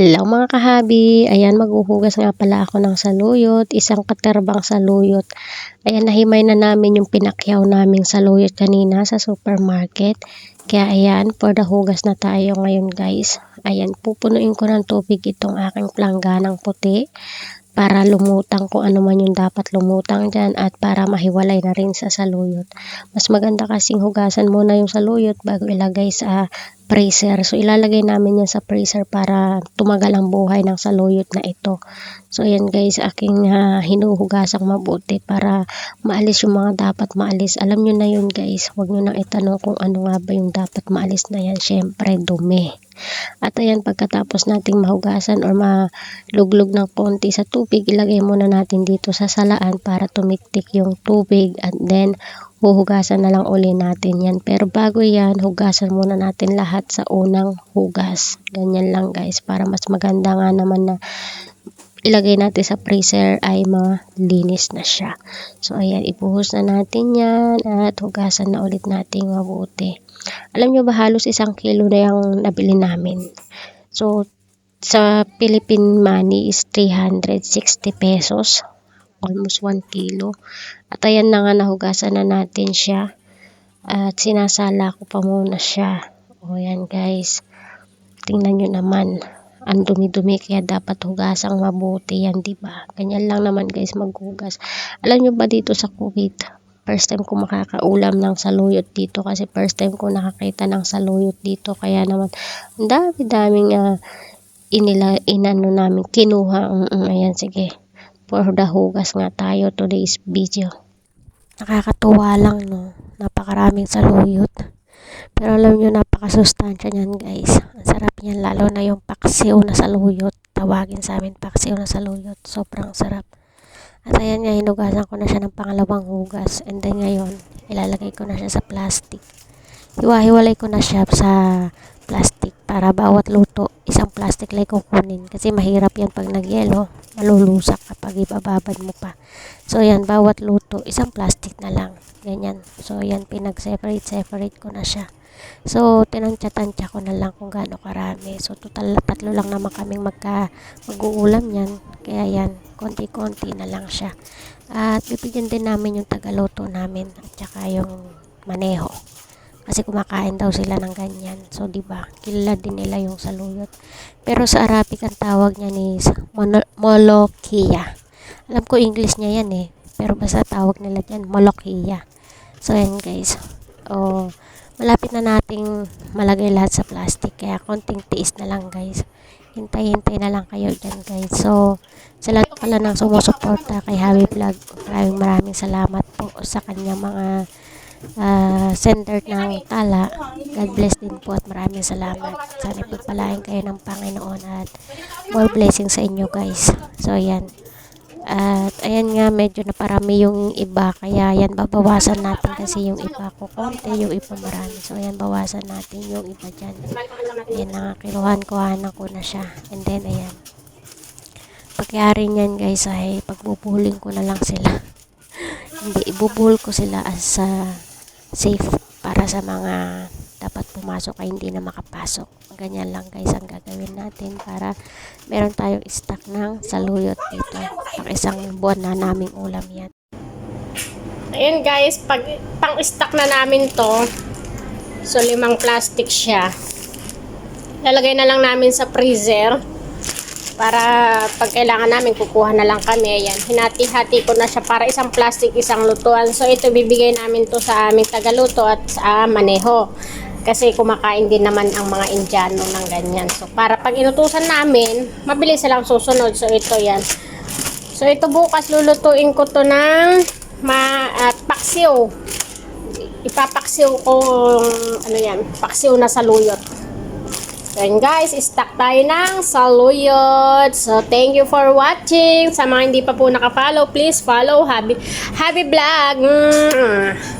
Hello mga kahabi, ayan maghuhugas nga pala ako ng saluyot, isang katerbang saluyot. Ayan nahimay na namin yung pinakyaw naming saluyot kanina sa supermarket. Kaya ayan, for the hugas na tayo ngayon guys. Ayan, pupunuin ko ng tubig itong aking plangganang puti para lumutang kung ano man yung dapat lumutang dyan at para mahiwalay na rin sa saluyot. Mas maganda kasing hugasan muna yung saluyot bago ilagay sa freezer. So ilalagay namin yan sa freezer para tumagal ang buhay ng saluyot na ito. So ayan guys, aking uh, hinuhugasang mabuti para maalis yung mga dapat maalis. Alam nyo na yun guys, huwag nyo nang itanong kung ano nga ba yung dapat maalis na yan. Syempre dumi. At ayan, pagkatapos nating mahugasan or maluglog ng konti sa tubig, ilagay muna natin dito sa salaan para tumiktik yung tubig at then huhugasan na lang uli natin yan. Pero bago yan, hugasan muna natin lahat sa unang hugas. Ganyan lang guys, para mas maganda nga naman na ilagay natin sa freezer ay malinis na siya. So ayan, ibuhos na natin yan at hugasan na ulit natin mabuti. Alam nyo ba halos isang kilo na yung nabili namin. So sa Philippine money is 360 pesos almost 1 kilo. At ayan na nga nahugasan na natin siya. At sinasala ko pa muna siya. O yan guys. Tingnan nyo naman. Ang dumi-dumi kaya dapat hugasang mabuti yan, di ba? Ganyan lang naman guys maghugas. Alam nyo ba dito sa Kuwait, first time ko makakaulam ng saluyot dito kasi first time ko nakakita ng saluyot dito kaya naman ang dami-daming uh, inila inano namin kinuha. Um, um, ayan sige for the hugas nga tayo today's video. Nakakatuwa lang no, napakaraming saluyot. Pero alam nyo, napakasustansya niyan guys. Ang sarap niyan, lalo na yung paksiw na saluyot. Tawagin sa amin paksiw na saluyot. Sobrang sarap. At ayan nga, hinugasan ko na siya ng pangalawang hugas. And then ngayon, ilalagay ko na siya sa plastic. Hiwa-hiwalay ko na siya sa plastic para bawat luto, isang plastic lang kukunin. Kasi mahirap yan pag nagyelo malulusak kapag ibababad mo pa. So, yan, bawat luto, isang plastic na lang. Ganyan. So, yan, pinag-separate, separate ko na siya. So, tinansya-tansya ko na lang kung gaano karami. So, total tatlo lang naman kaming magka, mag-uulam yan. Kaya yan, konti-konti na lang siya. At bibigyan din namin yung tagaluto namin at saka yung maneho. Kasi kumakain daw sila ng ganyan. So, di ba? Kilala din nila yung saluyot. Pero sa Arabic ang tawag niya ni Molokia. Alam ko English niya yan eh. Pero basta tawag nila diyan Molokia. So, yan guys. Oh, malapit na nating malagay lahat sa plastic. Kaya konting tiis na lang guys. Hintay-hintay na lang kayo dyan guys. So, sa lahat pala ng sumusuporta kay Happy Vlog, maraming maraming salamat po sa kanyang mga uh, sender ng tala. God bless din po at maraming salamat. Sana pagpalain kayo ng Panginoon at more blessings sa inyo guys. So ayan. At ayan nga medyo naparami yung iba kaya yan babawasan natin kasi yung iba ko konti yung iba marami. So ayan bawasan natin yung iba dyan. Ayan nakakiluhan kuhanan ko na siya. And then ayan. Pagyari niyan guys ay pagbubuling ko na lang sila. Hindi, ibubuhol ko sila as uh, safe para sa mga dapat pumasok ay hindi na makapasok. Ganyan lang guys ang gagawin natin para meron tayong stock ng saluyot dito. Pang isang buwan na naming ulam yan. Ayan guys, pag pang-stock na namin to, so limang plastic siya. Lalagay na lang namin sa freezer para pag kailangan namin kukuha na lang kami. Ayan hinati-hati ko na siya para isang plastic isang lutuan. So ito bibigay namin to sa aming tagaluto at sa maneho. Kasi kumakain din naman ang mga Indiano ng ganyan. So para pag inutusan namin mabilis silang susunod. So ito yan so ito bukas lulutuin ko to ng ma, uh, paksiw. Ipapaksiw ko ano yan paksiw na saluyot Then guys, stock tayo ng saluyot. So thank you for watching. Sa mga hindi pa po nakafollow, please follow Happy Happy Vlog. Mm.